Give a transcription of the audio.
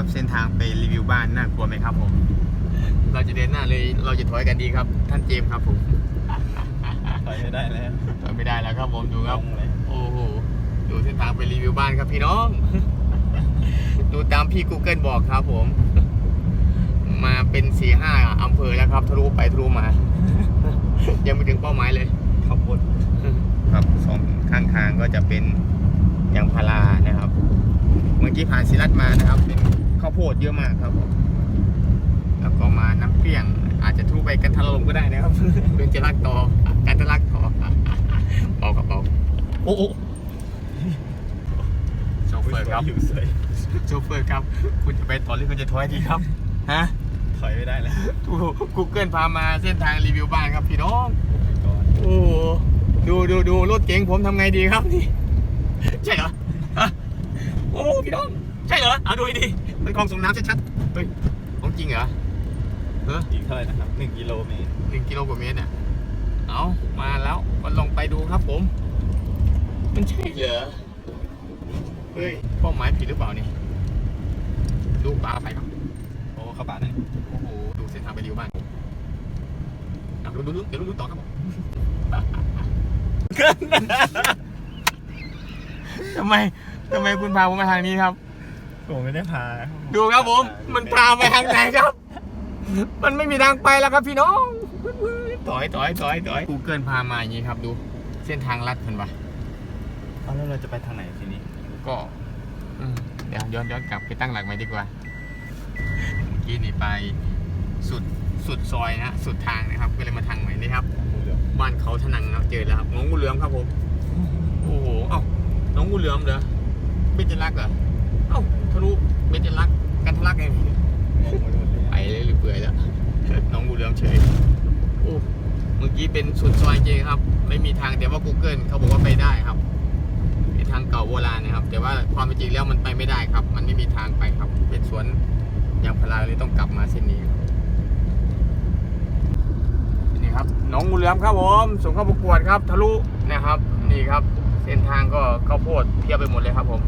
ครับเส้นทางไปรีวิวบ้านน่ากลัวไหมครับผม เราจะเดินหน้าเลยเราจะถอยกันดีครับ ท่านเจมส์ครับผมถอยไม่ได้แล้วถอยไม่ได้แล้วครับผมดูครับลงเลยโอ้โหดูเส้นทางไปรีวิวบ้านครับพี่น้อง ดูตามพี่ Google บอกครับผม มาเป็นสี่ห้าอำเภอแล้วครับทะลุไปทะลุมา ยังไม่ถึงเป้าหมายเลยขับวนครับสองข้างทางก็จะเป็นยางพารานะครับ เมื่อกี้ผ่านศิรัตมานะครับเป็น ข้าวโพดเยอะมากครับผมแล้วก็มาน้ำเปรี้ยง อาจจะทุไปกันทะลมก็ได้นะครับเป็นจะลักต่อกันทะลักต่อเบากระเป๋าโอ้โหโชเฟอร์ครับอยู่สวยโชเฟอร์ครับ คุณจะไปต่อหรือคุณจะถอยดีครับฮะถอยไม่ได้แล้วกูเกิลพามาเส้นทางรีวิวบ้านครับพี่น้องก่อนโอ้โหดูดูดูรถเก๋งผมทำไงดีครับนี่ใช่เหรอฮะโอ้พี่น้อง ใช่เหรอ เอาดูให้ดี มันกองส่งน้ำชัดๆเฮ้ยของจริงเหรอเอออีกเท่าไหร่นะครับหนึ่งกิโลเมตรหนึ่งกิโลกว่าเมตรเนี่ยเอามาแล้วก็ลงไปดูครับผม มันใช่เหรอ เฮ้ยเป้าหมายผิดหรือเปล่านี่ดูปลาไปครับโอ้ขับปาดไหนโอ้โหดูเส้นทางไปรีวิวบ้านอะดูดูดูเดี๋ยวดูดูต่อครับผมทำไมทำไมคุณพาผมมาทางนี้ครับ ผมไม่ได้พาดูครับผม มันพาไปทางไหนครับ มันไม่มีทางไปแล้วครับพี่น้องถอยถอยถอยถอยกูเกิลพามาอย่างนี้ครับ ดู เส้นทางลัดเพิ่นปะเอาแล้วเราจะไปทางไหนทีนี้ ก็อืมเดี๋ยวย้อนย้อนกลับไปตั้งหลักใหม่ดีกว่าเมื่อกี้นี่ไปสุดสุดซอยนะสุดทางนะครับ ก็เลยมาทางใหม่นี่ครับงูเหลือมบ้านเขาทนังนะครับเจอแล้วครับน้องงูเหลือมครับผม โอ้โห เอ้าน้องงูเหลือมเหรอเบญจรักษ์เหรอ เอ้าทะลุเบญจรักษ์กันทะลักไงงไปเลยไปเลยหรือเปื่อยแล้ว น้องงูเหลือมเฉยโอ้เมื่อกี้เป็นสุดซอยเจครับ ไม่มีทางแต่ว่า Google เขาบอกว่าไปได้ครับเป็นทางเก่าโบราณนะครับ แต่ว่าความเป็นจริงแล้วมันไปไม่ได้ครับ มันไม่มีทางไปครับ เป็นสวนยางพาราเลยต้องกลับมาเส้นนี้ครับนี่ครับน้องงูเหลือมครับผมส่งเข้าประกวดครับ ทะลุนะครับ นี่ครับ เส้นทางก็ข้าวโพดเพียบไปหมดเลยครับผม